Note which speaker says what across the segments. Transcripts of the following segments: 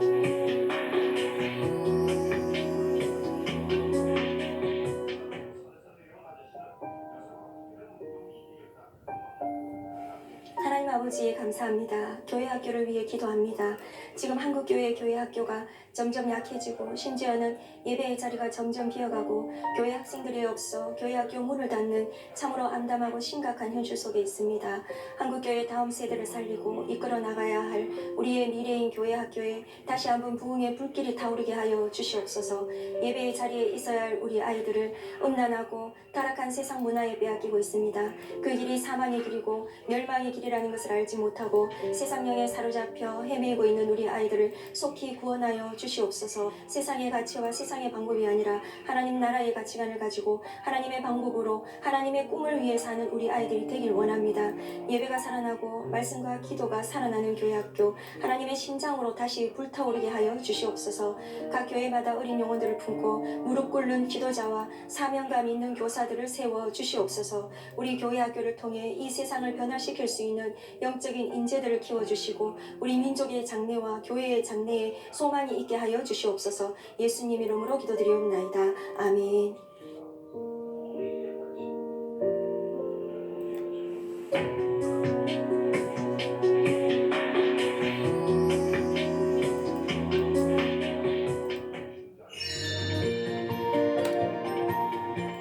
Speaker 1: ただいま。 아버지 감사합니다. 교회 학교를 위해 기도합니다. 지금 한국 교회 교회 학교가 점점 약해지고 심지어는 예배의 자리가 점점 비어가고 교회 학생들이 없어 교회 학교 문을 닫는 참으로 암담하고 심각한 현실 속에 있습니다. 한국 교회 다음 세대를 살리고 이끌어 나가야 할 우리의 미래인 교회 학교에 다시 한번 부흥의 불길이 타오르게 하여 주시옵소서. 예배의 자리에 있어야 할 우리 아이들을 음란하고 타락한 세상 문화에 빼앗기고 있습니다. 그 길이 사망의 길이고 멸망의 길이라는 것을 알지 못하고 세상령에 사로잡혀 헤매고 있는 우리 아이들을 속히 구원하여 주시옵소서. 세상의 가치와 세상의 방법이 아니라 하나님 나라의 가치관을 가지고 하나님의 방법으로 하나님의 꿈을 위해 사는 우리 아이들이 되길 원합니다. 예배가 살아나고 말씀과 기도가 살아나는 교회 학교 하나님의 심장으로 다시 불타오르게 하여 주시옵소서. 각 교회마다 어린 영혼들을 품고 무릎 꿇는 기도자와 사명감 있는 교사들을 세워 주시옵소서. 우리 교회 학교를 통해 이 세상을 변화시킬 수 있는 영적인 인재들을 키워주시고 우리 민족의 장래와 교회의 장래에 소망이 있게 하여 주시옵소서 예수님 이름으로 기도드리옵나이다. 아멘.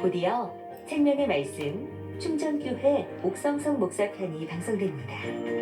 Speaker 2: 곧이어 생명의 말씀 충전교회 옥성성 목사편이 방송됩니다.